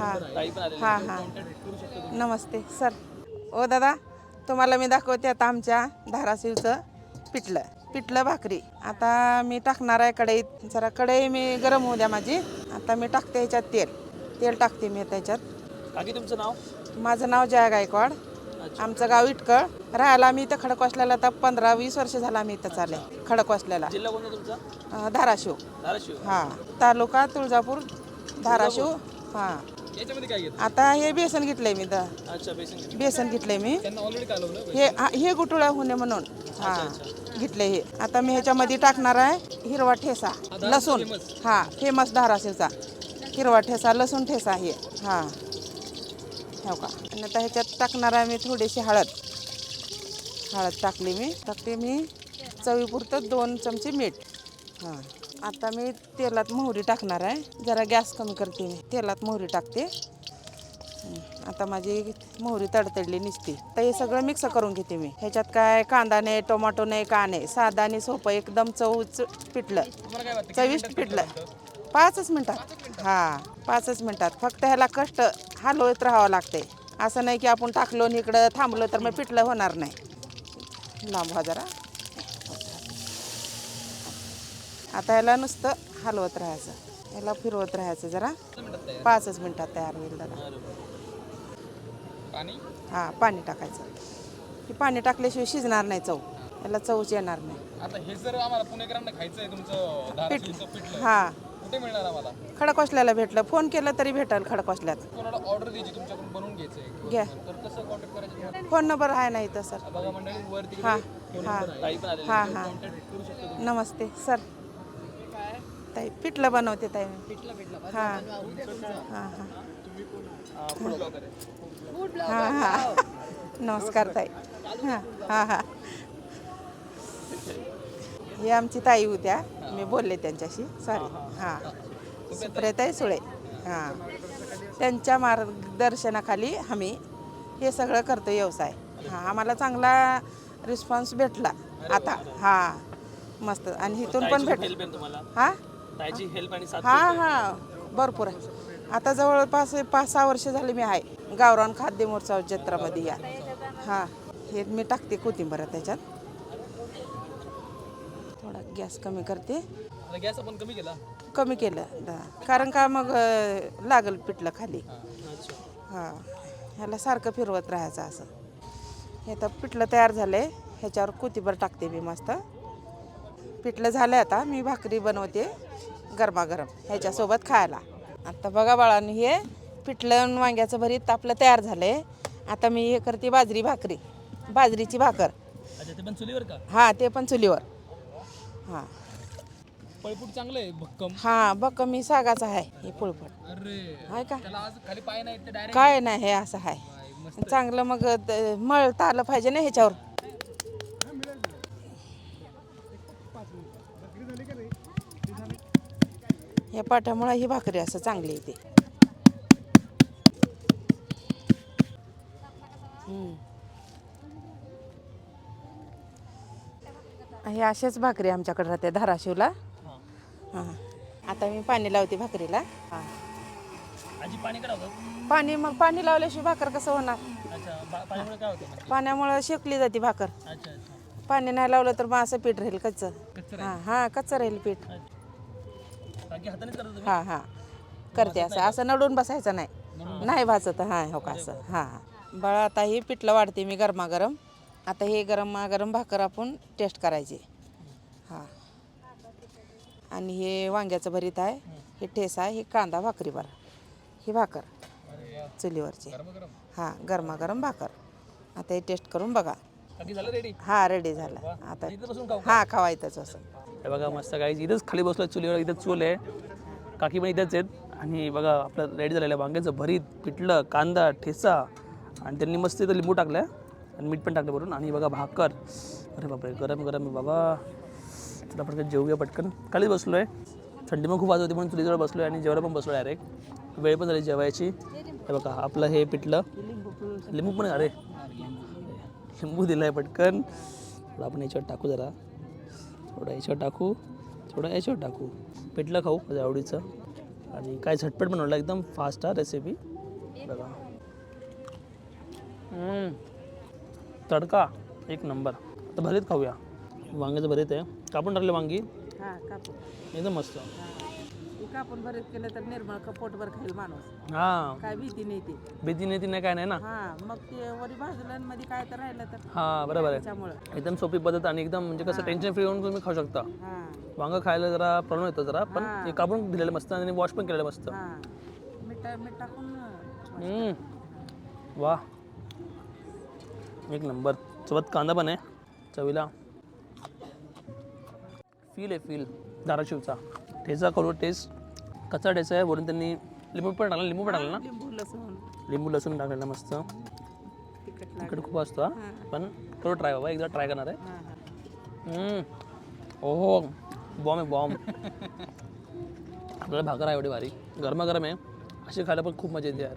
हां हां. हां. नमस्ते सर. ओ दादा तुम्हाला मी दाखवते आता आमच्या धाराशिवचं पिठलं पिठलं भाकरी. आता मी टाकणार आहे कढईत. जरा कढई मी गरम होऊ द्या माझी. आता मी टाकते ह्याच्यात तेल. तेल टाकते मी त्याच्यात काकी तुमचं नाव? माझं नाव जया गायकवाड. आमचं गाव इटकळ. राहायला मी इथं खडकवासल्याला आता पंधरा वीस वर्ष झाला आम्ही इथं चालले. खडकवासल्याला. धाराशिव. धाराशिव. हां. तालुका तुळजापूर धाराशिव. हां. याच्यामध्ये काय घेत आता हे बेसन घेतलंय मी द अच्छा बेसन घेतलं. बेसन घेतलंय मी. त्यांना ऑलरेडी कालवलं हे हा- हे गुटुळा होणे म्हणून. हा घेतले हे. आता मी ह्याच्यामध्ये टाकणार आहे हिरवा ठेसा. लसूण. हा फेमस धाराशिवचा. हिरवा ठेसा लसूण ठेसा हे. हा. हो का? आणि आता ह्याच्यात टाकणार आहे मी थोडीशी हळद. हळद टाकली मी. टाकते मी चवीपुरतं दोन चमचे मीठ. हां. आता मी तेलात मोहरी टाकणार आहे. जरा गॅस कमी करते मी. तेलात मोहरी टाकते. आता माझी मोहरी तडतडली निसते. तर हे सगळं मिक्स करून घेते मी. ह्याच्यात काय कांदा नाही टोमॅटो नाही का नाही. साधा आणि सोपं एकदम चव पिठलं चविष्ट पिठलं पाचच मिनटात. हां पाचच मिनटात. फक्त ह्याला कष्ट हलवत राहावं लागते. असं नाही की आपण टाकलो आणि इकडं थांबलो तर मग पिठलं होणार नाही. लांब जरा. आता ह्याला नुसतं हलवत राहायचं. याला फिरवत राहायचं जरा. पाचच मिनिटात तयार होईल दादा. हां पाणी टाकायचं. हे पाणी टाकल्याशिवाय शिजणार नाही चव. याला चवच येणार नाही. आता हे हां. खडकवासल्याला भेटलं. फोन केलं तरी भेटेल खडकवासल्यात. घ्या. तर? फोन नंबर आहे ना इथं सर. हां. हां हां. हां. नमस्ते सर. ताई पिठलं बनवते ताई मी. हां. हां हां. हा. हां हां. नमस्कार ताई. हां हां हां. ही आमची ताई होत्या मी बोलले त्यांच्याशी. सॉरी हां सुप्रियाताई सुळे. हां. त्यांच्या मार्गदर्शनाखाली आम्ही हे सगळं करतो व्यवसाय. हां आम्हाला चांगला रिस्पॉन्स भेटला. आता. हां. मस्त. आणि इथून पण भेट हेल्प आहे तुम्हाला? हां? ताईची हेल्प आणि साथ हां हां. भरपूर आहे. आता जवळपास पाच सहा वर्ष झाली मी आहे. गावरान खाद्य मोर्चा जत्रामध्ये या. हां. हे मी टाकते कोथिंबीर त्याच्यात. थोडा गॅस कमी करते. गॅस आपण कमी केला? कमी केलं. दा- कारण का मग अं, लागल पिठलं खाली. हां ह्याला सारखं फिरवत राहायचं असं. हे तर पिठलं तयार झालं आहे ह्याच्यावर कोथिंबीर टाकते मी मस्त. पिठलं झालं आता. मी भाकरी बनवते गरमागरम ह्याच्यासोबत खायला. आता बघा बाळांनी हे पिठलं वांग्याचं भरीत आपलं तयार झालं आहे आता मी हे करते बाजरी भाकरी बाजरीची भाकर. अच्छा ते पण चुलीवर का? हां ते पण चुलीवर. हां. पळपूट चांगलं आहे भक्कम. हां बघ कमी सागाचं आहे हे पुळपट अरे आहे का? त्याला आज खाली पाय नाही ते डायरेक्ट काय नाही हे असं आहे. चांगलं मग त- मळता आलं पाहिजे ना ह्याच्यावर. या पाठामुळे ही भाकरी असं चांगली येते. हे अशाच भाकरी आमच्याकडे राहते धाराशिवला. हां. आता मी पाणी लावते भाकरीला. हां. पाणी मग पाणी लावल्याशिवाय भाकर कसं होणार? पाण्यामुळे शेकली जाते भाकर. पाणी नाही लावलं तर मग असं पीठ राहील कच्चं. हां हां कच्चं राहील पीठ. बाकी हाताने करत तुम्ही? हां हां. करते असं. असं नडून बसायचं नाही. नाही भाजत. हां हो का असं. हां हां. बाळा आता हे पिठलं वाढते मी गरमागरम. आता हे गरमागरम भाकर आपण टेस्ट करायची. हां. आणि हे वांग्याचं भरीत आहे. हे ठेसा आहे. हे कांदा भाकरी बरं ही भाकर. चुलीवरची. हां गरमागरम भाकर. आता हे टेस्ट करून बघा. बाकी झालं रेडी हां रेडी झालं. आता इथं बसून खाऊ हां खावायचंच असं. हे बघा मस्त काही इथंच खाली बसलो चुलीवर इथं चूल आहे. काकी पण इथंच आहेत. आणि बघा आपलं रेडी झालेलं आहे. वांग्याचं भरीत पिठलं कांदा ठेचा. आणि त्यांनी मस्त इथं लिंबू टाकलं आणि मीठ पण टाकलं भरून आणि बघा भाकर. अरे बापरे गरम गरम आहे बाबा. चला पटकन जेवूया पटकन. खालीच बसलो आहे थंडी पण खूप वाजत होती म्हणून चुलीजवळ बसलो आहे आणि जेवायला पण बसलो डायरेक्ट वेळ पण झाली जेवायची. हे बघा आपलं हे पिठलं. लिंबू पण आहे, अरे. लिंबू दिलं आहे पटकन. थोडं आपण याच्यावर टाकू जरा. थोडं याच्यावर टाकू. थोडं याच्यावर टाकू. पिठलं खाऊ माझ्या आवडीचं. आणि काय झटपट बनवलं एकदम फास्ट हा रेसिपी बघा. तडका एक नंबर आता भरीत खाऊया. वांग्याचं भरीत आहे. कापून टाकले वांगी? एकदम मस्त. कापून भरीत केलं तर निर्मळ कपोटभर खाईल माणूस. हां. काय भीती नाही ती. भीती नाही ती नाही काय नाही ना? हा मग ते वरी भाजलं मध्ये काय तर राहिलं तर. हां बरोबर आहे. त्याच्यामुळं. एकदम सोपी पद्धत आणि एकदम म्हणजे कसं टेन्शन फ्री होऊन तुम्ही खाऊ शकता. हा. वांगं खायला जरा प्रॉब्लेम येतो जरा पण हे. कापून दिलेलं मस्त आणि वॉश पण केलेलं मस्त. हा. मीठ मीठ टाकून हम्म. वा एक नंबर. सोबत कांदा पण आहे. चवीला. फील आहे फील धाराशिवचा. ठेचा करू टेस्ट कच्चा ठेचा आहे वरून त्यांनी लिंबू पण टाकला लिंबू पण टाकला ना? लिंबू लसूण. लिंबू लसूण टाकलेलं मस्त. तिखट तिखट खूप असतो हा. पण करू ट्राय बाबा एकदा ट्राय करणार आहे. हा हा. हम्म. ओहो बॉम्ब आहे बॉम्ब आपल्याला भाकर आहे एवढी भारी. गरमागरम आहे. अशी खायला पण खूप मजा येते यार.